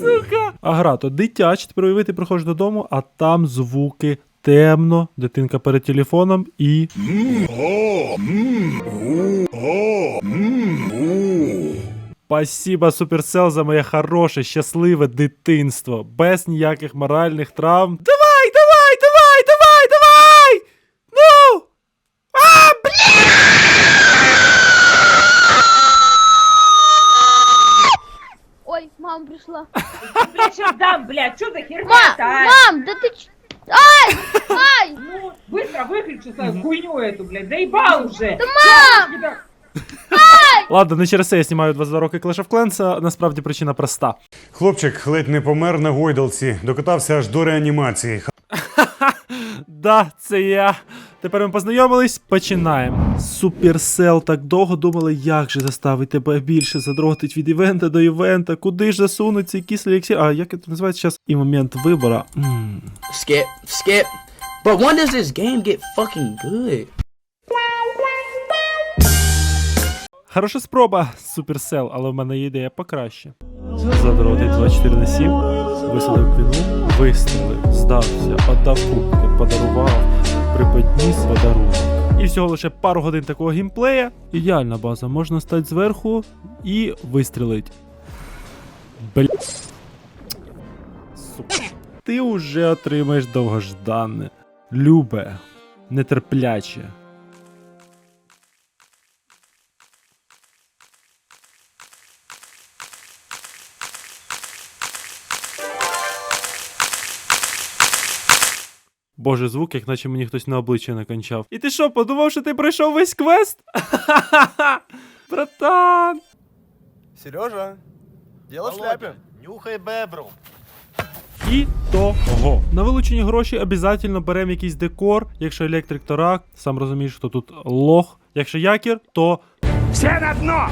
Сука. А гра то дитяча, тепер приходиш додому, а там звуки темно, дитинка перед телефоном і. Спасибо, Суперсел, за моє хороше, щасливе дитинство. Без ніяких моральних травм. Давай, давай, давай, давай! Ну! А, Ой, мама пришла Бля, сейчас дам, блядь, что за Мам, херня-то, а? мам, да ты ч... Ай! Ай! Ну, быстро выключи свою хуйню эту, блядь, заебал уже! Да мам! Тебя- Ладно, не через це я знімаю 22 роки Clash of Clans, а насправді причина проста. Хлопчик ледь не помер на гойдалці, докатався аж до реанімації. Да, це я. Тепер ми познайомились, починаємо. Суперсел так довго думали, як же заставити тебе більше задротить від івента до івента, куди ж засунуть цей кислий еліксир. А як це називається зараз? І момент вибора. Skip, skip. But when does this game get fucking good? Хороша спроба, Суперсел, але в мене є ідея покраще. Задротить 24 на 7, висадив квіну, вистрілив, здався, отдав кубки, подарував, приподніс подарунок. І всього лише пару годин такого геймплея. Ідеальна база, можна стати зверху і вистрілить. Бля. Сука. Ти уже отримаєш довгождане, любе, нетерпляче. Боже, звук, як наче мені хтось на обличчя накончав. І ти що, подумав, що ти пройшов весь квест? Братан! Сережа, дело в шляпе. Нюхай бебру. І того. На вилучені гроші обов'язково беремо якийсь декор. Якщо електрик, то рак. Сам розумієш, хто тут лох. Якщо якір, то. Все на дно!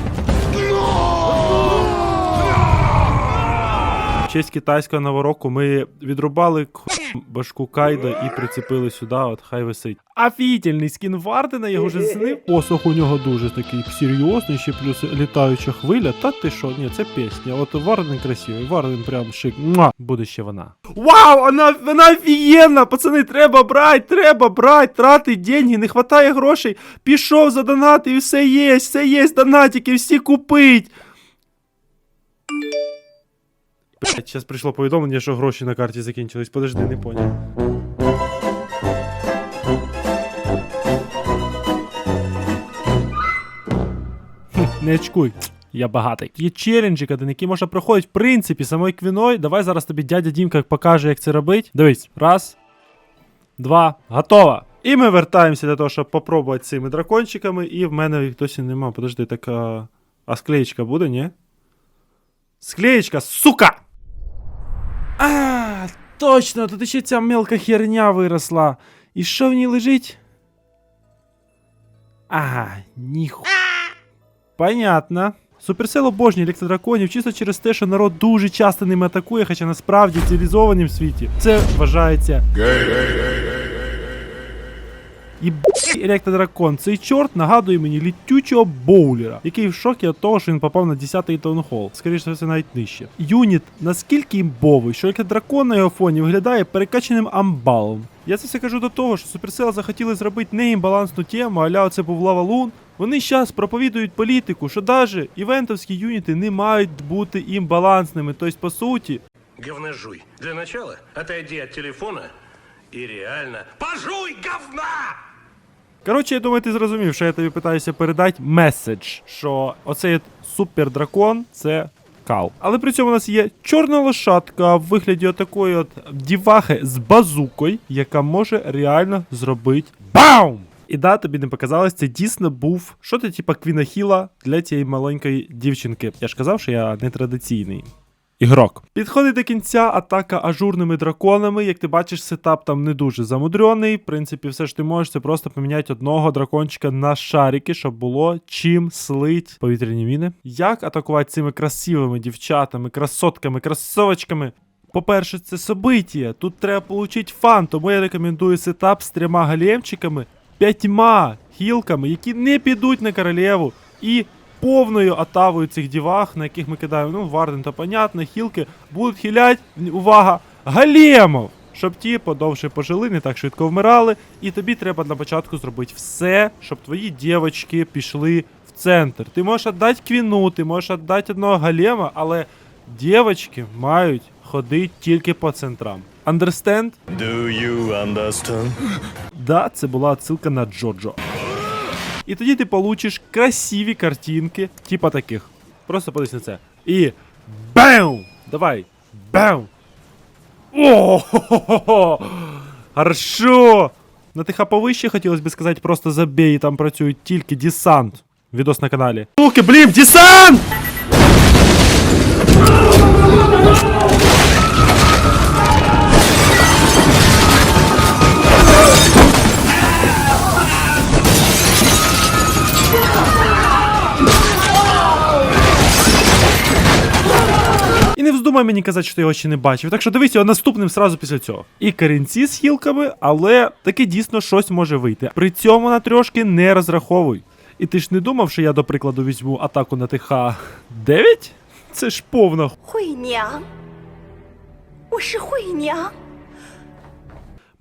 Честь китайського новороку ми відрубали к башку Кайда і прицепили сюди, от хай висить. Офігітельний скін Вардена, його вже знив. Посох у нього дуже такий серйозний, ще плюс літаюча хвиля. Та ти що, ні, це пісня. От Варден красивий, Варден прям шик. Муа! Буде ще вона. Вау, вона, вона офігенна! Пацани, треба брати, треба брати, тратить деньги, не хватає грошей. Пішов за донат і все є, все є, донатики, всі купить. Блять, зараз прийшло повідомлення, що гроші на карті закінчились. Подожди, не поняв. Не очкуй. Я багатий. Є челенджі, на які можна проходити, в принципі, самою квіною. Давай зараз тобі дядя Дімка покаже, як це робить. Дивись, раз, два, готово. І ми вертаємося для того, щоб попробувати цими дракончиками. І в мене їх досі нема. Подожди, така. А склеєчка буде, ні? Склеєчка, сука! А, точно, тут ще ця мелка херня виросла. І що в ній лежить? Ага, ніху. Понятно. Суперсел обожнює електродраконів чисто через те, що народ дуже часто ними атакує, хоча насправді в цивілізованому світі це вважається. І електродракон, цей чорт нагадує мені літючого боулера, який в шокі від того, що він попав на 10-й таунхол. Скоріше це навіть нижче. Юніт наскільки імбовий, що електродракон на його фоні виглядає перекачаним амбалом. Я це все кажу до того, що Суперсел захотіли зробити не імбалансну тему, аля це був лавалун. Вони зараз проповідують політику, що навіть івентовські юніти не мають бути імбалансними. Тобто, по суті, Говножуй. Для начала отойди от телефона и реально пожуй говна! Коротше, я думаю, ти зрозумів, що я тобі питаюся передати меседж, що оцей от супердракон це кал. Але при цьому у нас є чорна лошадка в вигляді отакої от дівахи з базукою, яка може реально зробити BAUM! І да, тобі не показалось, це дійсно був що то типа квінахіла для цієї маленької дівчинки. Я ж казав, що я нетрадиційний. Ігрок. Підходить до кінця атака ажурними драконами. Як ти бачиш, сетап там не дуже замудрьоний. В принципі, все ж ти можеш це просто поміняти одного дракончика на шарики, щоб було чим слить повітряні міни. Як атакувати цими красивими дівчатами, красотками, красовочками? По-перше, це собиття. Тут треба отримати фан, тому я рекомендую сетап з трьома галемчиками, п'ятьма хілками, які не підуть на королеву, і повною атавою цих дівах, на яких ми кидаємо, ну, Варден, то понятно, хілки, будуть хилять, увага, галемов! Щоб ті подовше пожили, не так швидко вмирали, і тобі треба на початку зробити все, щоб твої дівочки пішли в центр. Ти можеш віддати квіну, ти можеш віддати одного галема, але дівочки мають ходити тільки по центрам. Understand? Do you understand? Да, це була отсилка на Джоджо. І тоді ти получиш красиві картинки, типа таких. Просто подивись на це. І. Бем! Давай! Бем! О! хо-хо-хо! Хорошо! На тих повище хотілося б сказати, просто забей, там працюють тільки десант. Відос на каналі. Суки, блін, десант! І не вздумай мені казати, що ти його ще не бачив. Так що дивись його наступним сразу після цього. І корінці з хілками, але таки дійсно щось може вийти. При цьому на трьошки не розраховуй. І ти ж не думав, що я, до прикладу, візьму атаку на ТХ 9? Це ж повна ху- 惠娘，我是惠娘。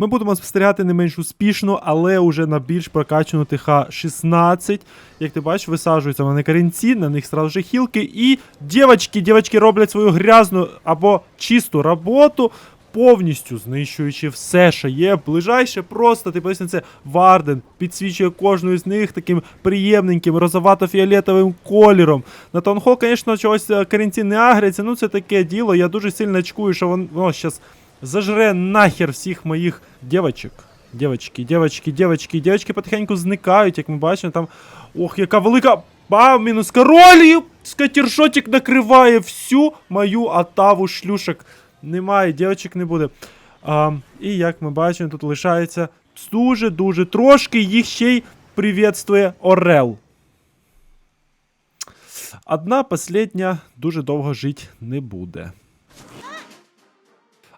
Ми будемо спостерігати не менш успішно, але уже на більш прокачану ТХ 16. Як ти бачиш, висаджуються вони корінці, на них сразу же хілки. І дівчатки, дівчатки роблять свою грязну або чисту роботу, повністю знищуючи все, що є. Ближайше просто, ти подивись це, Варден підсвічує кожну з них таким приємненьким розовато-фіолетовим кольором. На Тонхо, звісно, чогось е, корінці не агряться, ну це таке діло. Я дуже сильно чекую, що воно щас зажре нахер всіх моїх дівочок. Дівочки, дівочки, дівочки, дівочки потихеньку зникають, як ми бачимо, там. Ох, яка велика. Бам, мінус король! Скатершотик накриває всю мою атаву шлюшок. Немає, дівчик не буде. А, і як ми бачимо, тут лишається дуже-дуже трошки, їх ще й привітствує Орел. Одна последня дуже довго жити не буде.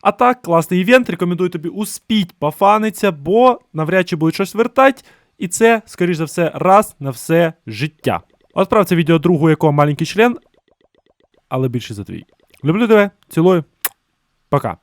А так, класний івент, рекомендую тобі успіть пофаниться, бо навряд чи буде щось вертати. і це, скоріш за все, раз на все життя. Отправ це відео другу, якого маленький член, але більше за твій. Люблю тебе, цілую. Пока.